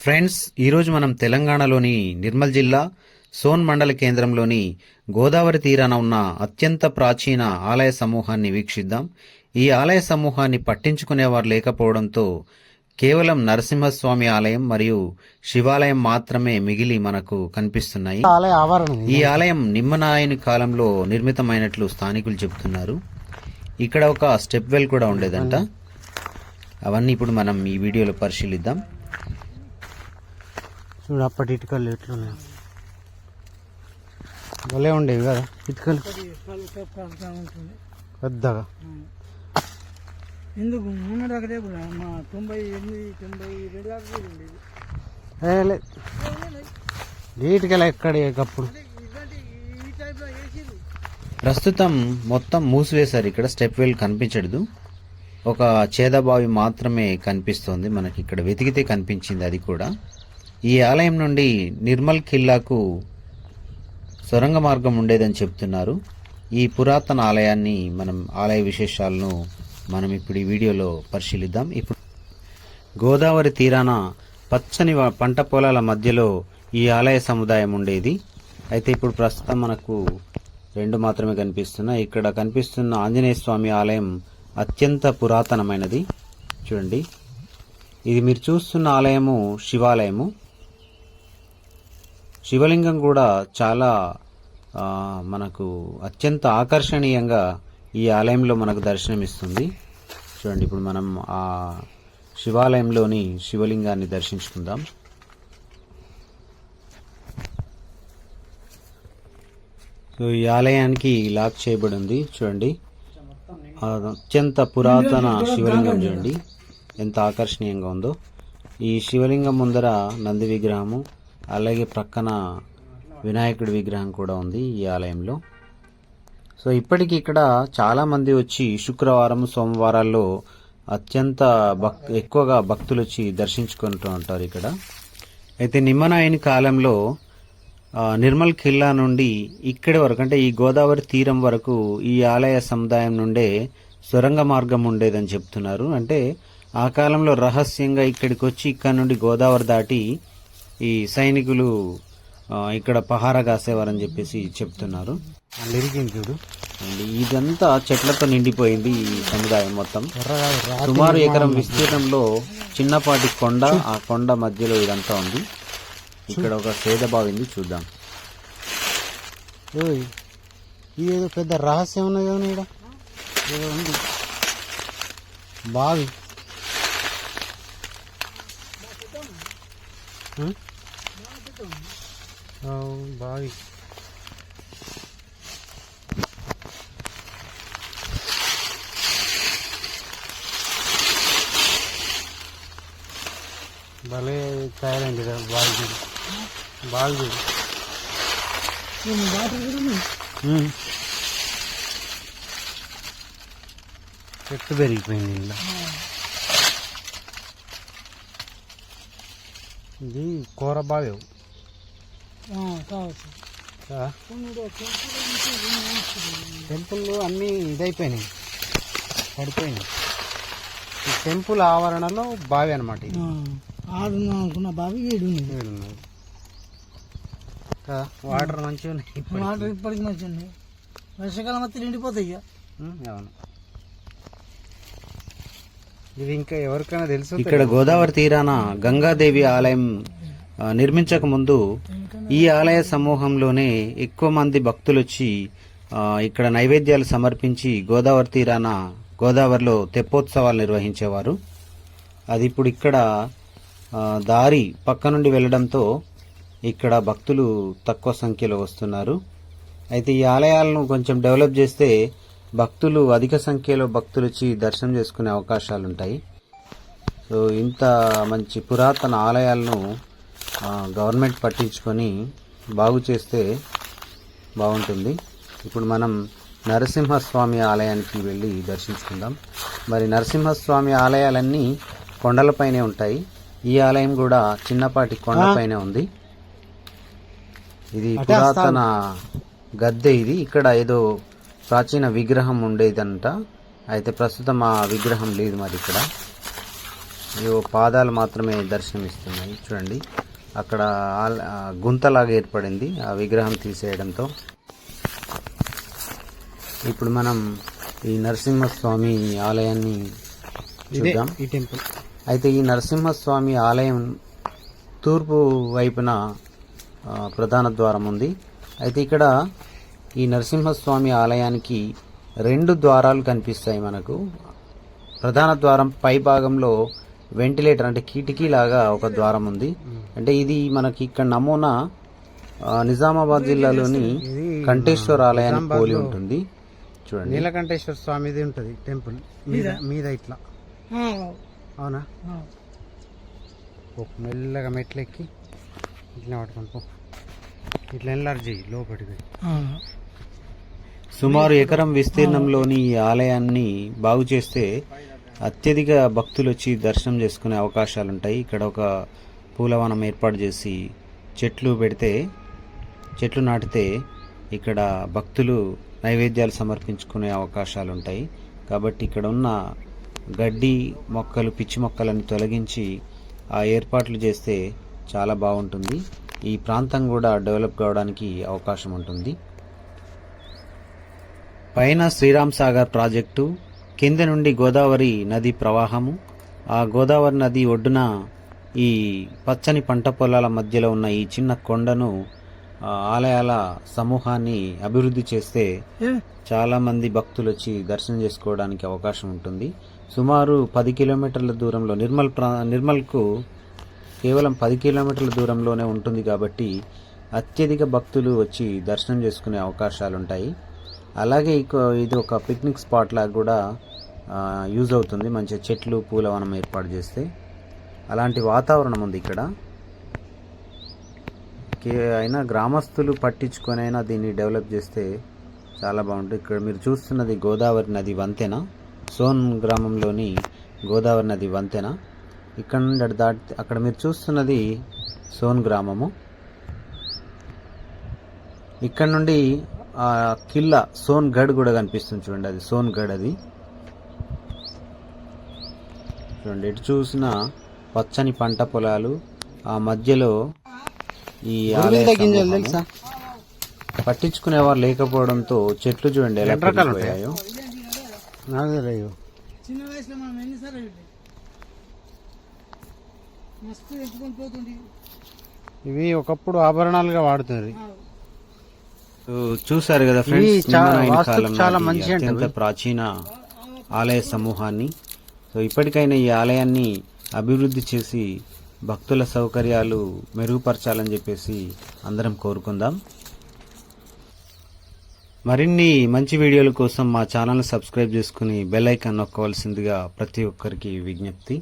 Friends ఈరోజు మనం తెలంగాణలోని నిర్మల్ జిల్లా సోన్ మండల కేంద్రంలోని గోదావరి తీరాన ఉన్న అత్యంత ప్రాచీన ఆలయ సమూహాన్ని వీక్షిద్దాం. ఈ ఆలయ సమూహాన్ని పట్టించుకునేవారు లేకపోవడంతో కేవలం నరసింహస్వామి ఆలయం మరియు శివాలయం మాత్రమే మిగిలి మనకు కనిపిస్తున్నాయి. ఈ ఆలయం నిమ్మనాయని కాలంలో నిర్మితమైనట్లు స్థానికులు చెబుతున్నారు. ఇక్కడ ఒక స్టెప్ వెల్ కూడా ఉండేదంట. అవన్నీ ఇప్పుడు మనం ఈ వీడియోలో పరిశీలిద్దాం. చూడు అప్పటి ఇటుకలు ఎట్లున్నాయి. భలే ఉండేవి కదా ఇటుకలు. పెద్దగా. ఎందుకు? కూడా మా తొంభై ఎనిమిది తొంభై రెండు దాకా ఉండేది. ఎక్కడ అప్పుడు ప్రస్తుతం మొత్తం మూసివేశారు. ఇక్కడ స్టెప్ వెల్ కనిపించదు ఒక చేదబావి మాత్రమే కనిపిస్తోంది. మనకి ఇక్కడ వెతికితే కనిపించింది అది కూడా. ఈ ఆలయం నుండి నిర్మల్ ఖిల్లాకు సొరంగ మార్గం ఉండేదని చెప్తున్నారు. ఈ పురాతన ఆలయాన్ని మనం ఆలయ విశేషాలను మనం ఇప్పుడు ఈ వీడియోలో పరిశీలిద్దాం. ఇప్పుడు గోదావరి తీరాన పచ్చని వ- పంట పొలాల మధ్యలో ఈ ఆలయ సముదాయం ఉండేది. అయితే ఇప్పుడు ప్రస్తుతం మనకు రెండు మాత్రమే కనిపిస్తున్నాయి. ఇక్కడ కనిపిస్తున్న ఆంజనేయ స్వామి ఆలయం అత్యంత పురాతనమైనది. చూడండి. ఇది మీరు చూస్తున్న ఆలయము శివాలయము. శివలింగం కూడా చాలా మనకు అత్యంత ఆకర్షణీయంగా ఈ ఆలయంలో మనకు దర్శనమిస్తుంది. చూడండి ఇప్పుడు మనం ఆ శివాలయంలోని శివలింగాన్ని దర్శించుకుందాం. సో ఈ ఆలయానికి లాక్ చేయబడి ఉంది చూడండి అత్యంత పురాతన శివలింగం చూడండి. ఎంత ఆకర్షణీయంగా ఉందో. ఈ శివలింగం ముందర నంది విగ్రహము అలాగే ప్రక్కన వినాయకుడి విగ్రహం కూడా ఉంది ఈ ఆలయంలో. సో ఇప్పటికి ఇక్కడ చాలామంది వచ్చి శుక్రవారం సోమవారాల్లో అత్యంత భక్ ఎక్కువగా భక్తులు వచ్చి దర్శించుకుంటూ ఉంటారు ఇక్కడ. అయితే నిమ్మనాయని కాలంలో నిర్మల్ ఖిల్లా నుండి ఇక్కడి వరకు అంటే ఈ గోదావరి తీరం వరకు ఈ ఆలయ సముదాయం నుండే సొరంగ మార్గం ఉండేదని చెప్తున్నారు. అంటే ఆ కాలంలో రహస్యంగా ఇక్కడికి వచ్చి ఇక్కడ నుండి గోదావరి దాటి ఈ సైనికులు ఇక్కడ పహారా కాసేవారని చెప్పేసి చెప్తున్నారు. చూడు. అండ్ ఇదంతా చెట్లతో నిండిపోయింది ఈ సముదాయం మొత్తం. సుమారు ఎకరం విస్తీర్ణంలో చిన్నపాటి కొండ ఆ కొండ మధ్యలో ఇదంతా ఉంది. ఇక్కడ ఒక సేద బావింది చూద్దాం. ఓయ్, ఇది ఏదో పెద్ద రహస్యం ఉన్నది ఇక్కడ ఏదో ఉంది. బావి. బావి. భలే తయారైంది కదా బావి బావి. చెట్టు పెరిగిపోయింది ఇంట్లో ఇది కూర బావి ఆ, కావచ్చు కొన్ని కూడా టెంపుల్ అన్నీ ఇదైపోయినాయి. పడిపోయినాయి. ఈ టెంపుల్ ఆవరణలో బావి అనమాట ఆడున్నాం అనుకున్న బావి వాటర్ మంచిగా ఉన్నాయి. వాటర్ ఇప్పటికి మంచి ఉన్నాయి వర్షాకాలం వస్తే నిండిపోతాయి ఇక. అవును. ఇది ఇంకా ఎవరికైనా తెలుసు ఇక్కడ గోదావరి తీరాన గంగాదేవి ఆలయం నిర్మించక ముందు ఈ ఆలయ సమూహంలోనే ఎక్కువ మంది భక్తులు వచ్చి ఇక్కడ నైవేద్యాలు సమర్పించి గోదావరి తీరాన గోదావరిలో తెప్పోత్సవాలు నిర్వహించేవారు. అది ఇప్పుడు ఇక్కడ దారి పక్క నుండి వెళ్ళడంతో ఇక్కడ భక్తులు తక్కువ సంఖ్యలో వస్తున్నారు. అయితే ఈ ఆలయాలను కొంచెం డెవలప్ చేస్తే భక్తులు అధిక సంఖ్యలో భక్తులు వచ్చి దర్శనం చేసుకునే అవకాశాలు ఉంటాయి సో ఇంత మంచి పురాతన ఆలయాలను గవర్నమెంట్ పట్టించుకొని బాగు చేస్తే బాగుంటుంది. ఇప్పుడు మనం నరసింహస్వామి ఆలయానికి వెళ్ళి దర్శించుకుందాం. మరి నరసింహస్వామి ఆలయాలన్నీ కొండలపైనే ఉంటాయి. ఈ ఆలయం కూడా చిన్నపాటి కొండపైనే ఉంది. ఇది పురాతన గద్దె ఇది. ఇక్కడ ఏదో ప్రాచీన విగ్రహం ఉండేదంట. అయితే ప్రస్తుతం ఆ విగ్రహం లేదు మరి ఇక్కడ. ఇవో పాదాలు మాత్రమే దర్శనమిస్తున్నాయి. చూడండి. అక్కడ గుంతలాగా ఏర్పడింది ఆ విగ్రహం తీసేయడంతో. ఇప్పుడు మనం ఈ నరసింహస్వామి ఆలయాన్ని చూద్దాం. ఈ టెంపుల్. అయితే ఈ నరసింహస్వామి ఆలయం తూర్పు వైపున ప్రధాన ద్వారం ఉంది. అయితే ఇక్కడ ఈ నరసింహస్వామి ఆలయానికి రెండు ద్వారాలు కనిపిస్తాయి మనకు. ప్రధాన ద్వారం పై భాగంలో వెంటిలేటర్ అంటే కిటికీ లాగా ఒక ద్వారం ఉంది. అంటే ఇది మనకి ఇక్కడ నమూనా నిజామాబాద్ జిల్లాలోని కంఠేశ్వర ఆలయానికి పోలి ఉంటుంది. చూడండి. నీలకంఠేశ్వర స్వామిది ఉంటుంది టెంపుల్. మీద మీద ఇట్లా. అవునా? మెల్లగా మెట్లు ఎక్కి ఇట్లా పట్టుకొని పో. ఇట్లా ఎన్లార్జ్ లోపలికి. సుమారు ఎకరం విస్తీర్ణంలోని ఈ ఆలయాన్ని బాగు చేస్తే అత్యధిక భక్తులు వచ్చి దర్శనం చేసుకునే అవకాశాలు ఉంటాయి ఇక్కడ ఒక పూలవనం ఏర్పాటు చేసి చెట్లు పెడితే చెట్లు నాటితే ఇక్కడ భక్తులు నైవేద్యాలు సమర్పించుకునే అవకాశాలు ఉంటాయి కాబట్టి ఇక్కడ ఉన్న గడ్డి మొక్కలు పిచ్చి మొక్కలను తొలగించి ఆ ఏర్పాట్లు చేస్తే చాలా బాగుంటుంది. ఈ ప్రాంతం కూడా డెవలప్ కావడానికి అవకాశం ఉంటుంది పైన శ్రీరామ్ సాగర్ ప్రాజెక్టు కింద నుండి గోదావరి నది ప్రవాహము. ఆ గోదావరి నది ఒడ్డున ఈ పచ్చని పంట పొలాల మధ్యలో ఉన్న ఈ చిన్న కొండను ఆలయాల సమూహాన్ని అభివృద్ధి చేస్తే ఏ? చాలా మంది భక్తులు వచ్చి దర్శనం చేసుకోవడానికి అవకాశం ఉంటుంది. సుమారు పది కిలోమీటర్ల దూరంలో నిర్మల్ ప్రా నిర్మల్కు కేవలం పది కిలోమీటర్ల దూరంలోనే ఉంటుంది కాబట్టి అత్యధిక భక్తులు వచ్చి దర్శనం చేసుకునే అవకాశాలు ఉంటాయి అలాగే ఇక- ఇది ఒక పిక్నిక్ స్పాట్ లాగా కూడా యూజ్ అవుతుంది. మంచిగా చెట్లు పూలవనం ఏర్పాటు చేస్తే. అలాంటి వాతావరణం ఉంది ఇక్కడ. అయినా గ్రామస్తులు పట్టించుకొని అయినా దీన్ని డెవలప్ చేస్తే చాలా బాగుంటుంది. ఇక్కడ మీరు చూస్తున్నది గోదావరి నది వంతెన. సోన్ గ్రామంలోని గోదావరి నది వంతెన. ఇక్కడ నుండి అటు దాటి అక్కడ మీరు చూస్తున్నది సోన్ గ్రామము. ఇక్కడ నుండి కిల్లా సోన్ గఢ్ కూడా కనిపిస్తుంది చూడండి. అది సోన్ గఢ్ అది. చూడండి. ఎటు చూసినా పచ్చని పంట పొలాలు ఆ మధ్యలో ఈ ఆలయ పట్టించుకునేవారు లేకపోవడంతో చెట్లు చూడండి ఎలా రెండు రకాలు పెరిగిపోయాయో నాకు తెలియదు చిన్న వయసులో మనం ఎన్నిసార్లు వెళ్ళి మస్తు ఎత్తుకొని పోతుంది ఇవి ఒకప్పుడు ఆభరణాలుగా వాడుతుంది చూశారు కదా ఫ్రెండ్స్ చాలా- మంచి. ప్రాచీన ఆలయ సమూహాన్ని. సో ఇప్పటికైనా ఈ ఆలయాన్ని అభివృద్ధి చేసి భక్తుల సౌకర్యాలు మెరుగుపరచాలని చెప్పేసి అందరం కోరుకుందాం. మరిన్ని మంచి వీడియోల కోసం మా ఛానల్ సబ్స్క్రైబ్ చేసుకుని బెల్ ఐకాన్ నొక్కవలసిందిగా ప్రతి ఒక్కరికి విజ్ఞప్తి.